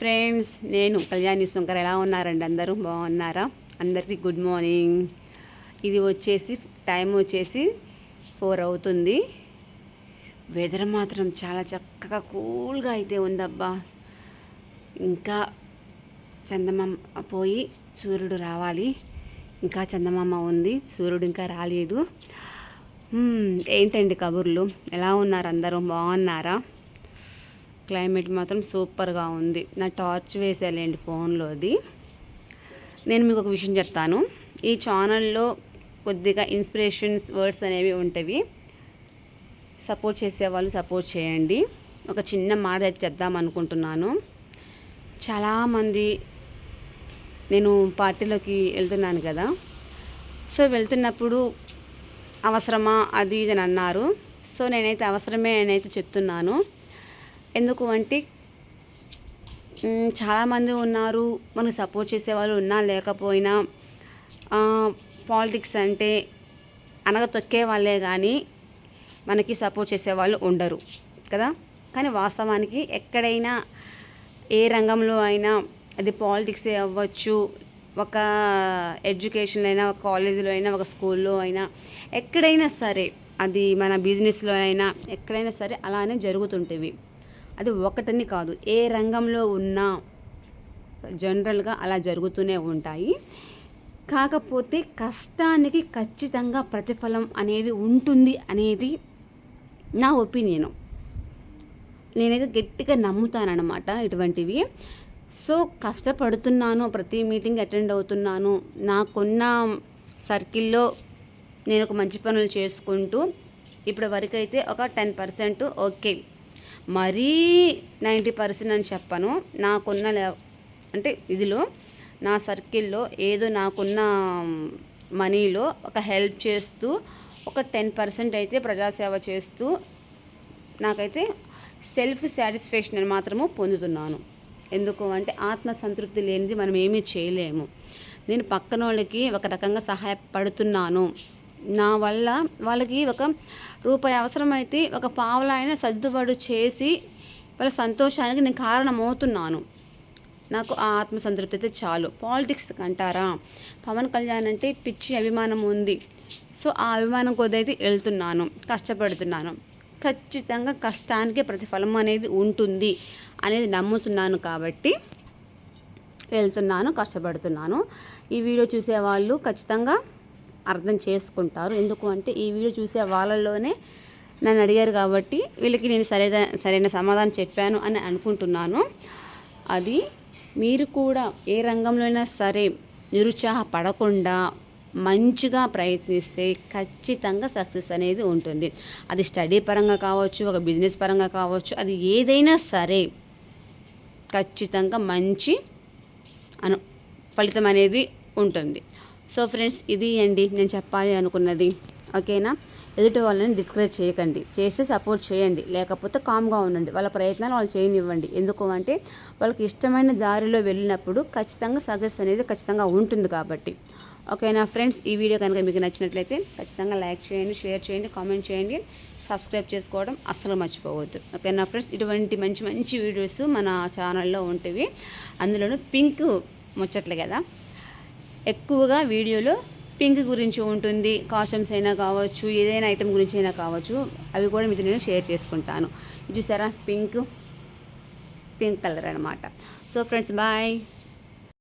Friends నేను కళ్యాణి శంకర్. ఎలా ఉన్నారండి అందరూ? బాగున్నారా? అందరికీ గుడ్ మార్నింగ్. ఇది వచ్చేసి టైం వచ్చేసి ఫోర్ అవుతుంది. వెదర్ మాత్రం చాలా చక్కగా కూల్గా అయితే ఉందబ్బా. ఇంకా చందమామ పోయి సూర్యుడు రావాలి. ఇంకా చందమామ ఉంది సూర్యుడు ఇంకా రాలేదు. ఏంటండి కబుర్లు? ఎలా ఉన్నారు అందరూ? బాగున్నారా? క్లైమేట్ మాత్రం సూపర్గా ఉంది. నా టార్చ్ వేసేయాలండి ఫోన్లోది. నేను మీకు ఒక విషయం చెప్తాను. ఈ ఛానల్లో కొద్దిగా ఇన్స్పిరేషన్స్ వర్డ్స్ అనేవి ఉంటవి. సపోర్ట్ చేసేవాళ్ళు సపోర్ట్ చేయండి. ఒక చిన్న మాట అయితే చెప్దాం అనుకుంటున్నాను. చాలామంది నేను పార్టీలోకి వెళ్తున్నాను కదా. సో వెళ్తున్నప్పుడు అవసరమా? అది ఇది అని అన్నారు. సో నేనైతే అవసరమే అని చెప్తున్నాను. ఎందుకు అంటే చాలామంది ఉన్నారు మనకు సపోర్ట్ చేసే వాళ్ళు ఉన్నా లేకపోయినా పాలిటిక్స్ అంటే అనగ తొక్కే వాళ్ళే కానీ మనకి సపోర్ట్ చేసే వాళ్ళు ఉండరు కదా? కానీ వాస్తవానికి ఎక్కడైనా ఏ రంగంలో అయినా అది పాలిటిక్స్ అవ్వచ్చు ఒక ఎడ్యుకేషన్లో అయినా ఒక కాలేజీలో అయినా ఒక స్కూల్లో అయినా ఎక్కడైనా సరే అది మన బిజినెస్లో అయినా ఎక్కడైనా సరే అలానే జరుగుతుంటేవి. అది ఒకటని కాదు ఏ రంగంలో ఉన్నా జనరల్గా అలా జరుగుతూనే ఉంటాయి. కాకపోతే కష్టానికి ఖచ్చితంగా ప్రతిఫలం అనేది ఉంటుంది అనేది నా ఒపీనియను. నేనైతే గట్టిగా నమ్ముతానన్నమాట ఇటువంటివి. సో కష్టపడుతున్నాను ప్రతి మీటింగ్ అటెండ్ అవుతున్నాను నాకున్న సర్కిల్లో నేను ఒక మంచి పనులు చేసుకుంటూ ఇప్పటి వరకు అయితే ఒక టెన్ పర్సెంట్ ఓకే. మరీ నైంటీ పర్సెంట్ అని చెప్పను. నాకున్న అంటే ఇదిలో నా సర్కిల్లో ఏదో నాకున్న మనీలో ఒక హెల్ప్ చేస్తూ ఒక టెన్ పర్సెంట్ అయితే ప్రజాసేవ చేస్తూ నాకైతే సెల్ఫ్ సాటిస్ఫాక్షన్ అని మాత్రము పొందుతున్నాను. ఎందుకు అంటే ఆత్మ సంతృప్తి లేనిది మనం ఏమీ చేయలేము. నేను పక్కన వాళ్ళకి ఒక రకంగా సహాయపడుతున్నాను. నా వల్ల వాళ్ళకి ఒక రూపాయి అవసరమైతే ఒక పావులైన సర్దుబాటు చేసి వాళ్ళ సంతోషానికి నేను కారణమవుతున్నాను. నాకు ఆ ఆత్మసంతృప్తి అయితే చాలు. పాలిటిక్స్ అంటారా పవన్ కళ్యాణ్ అంటే పిచ్చి అభిమానం ఉంది. సో ఆ అభిమానం కొద్ది అయితే వెళ్తున్నాను కష్టపడుతున్నాను. ఖచ్చితంగా కష్టానికి ప్రతిఫలం అనేది ఉంటుంది అనేది నమ్ముతున్నాను కాబట్టి వెళ్తున్నాను కష్టపడుతున్నాను. ఈ వీడియో చూసేవాళ్ళు ఖచ్చితంగా అర్థం చేసుకుంటారు. ఎందుకు అంటే ఈ వీడియో చూసే వాళ్ళలోనే నన్ను అడిగారు కాబట్టి వీళ్ళకి నేను సరైన సరైన సమాధానం చెప్పాను అని అనుకుంటున్నాను. అది మీరు కూడా ఏ రంగంలో అయినా సరే నిరుత్సాహపడకుండా మంచిగా ప్రయత్నిస్తే ఖచ్చితంగా సక్సెస్ అనేది ఉంటుంది. అది స్టడీ పరంగా కావచ్చు ఒక బిజినెస్ పరంగా కావచ్చు అది ఏదైనా సరే ఖచ్చితంగా మంచి అను ఫలితం అనేది ఉంటుంది. సో ఫ్రెండ్స్ ఇది అండి నేను చెప్పాలి అనుకున్నది. ఓకేనా? ఎదుటి వాళ్ళని డిస్కరేజ్ చేయకండి. చేస్తే సపోర్ట్ చేయండి. లేకపోతే కామ్గా ఉండండి. వాళ్ళ ప్రయత్నాలు వాళ్ళు చేయనివ్వండి. ఎందుకు అంటే వాళ్ళకి ఇష్టమైన దారిలో వెళ్ళినప్పుడు ఖచ్చితంగా సక్సెస్ అనేది ఖచ్చితంగా ఉంటుంది కాబట్టి. ఓకేనా ఫ్రెండ్స్? ఈ వీడియో కనుక మీకు నచ్చినట్లయితే ఖచ్చితంగా లైక్ చేయండి షేర్ చేయండి కామెంట్ చేయండి. సబ్స్క్రైబ్ చేసుకోవడం అస్సలు మర్చిపోవద్దు. ఓకేనా ఫ్రెండ్స్? ఇటువంటి మంచి మంచి వీడియోస్ మన ఛానల్లో ఉంటవి. అందులోనూ పింక్ ముచ్చట్లు కదా? ఎక్కువగా వీడియోలో పింక్ గురించి ఉంటుంది కాస్ట్యూమ్స్ అయినా కావచ్చు ఏదైనా ఐటెం గురించి అయినా కావచ్చు అవి కూడా మీతో నేను షేర్ చేసుకుంటాను. ఇది చూసారా? పింక్ పింక్ కలర్ అనమాట సో ఫ్రెండ్స్ బాయ్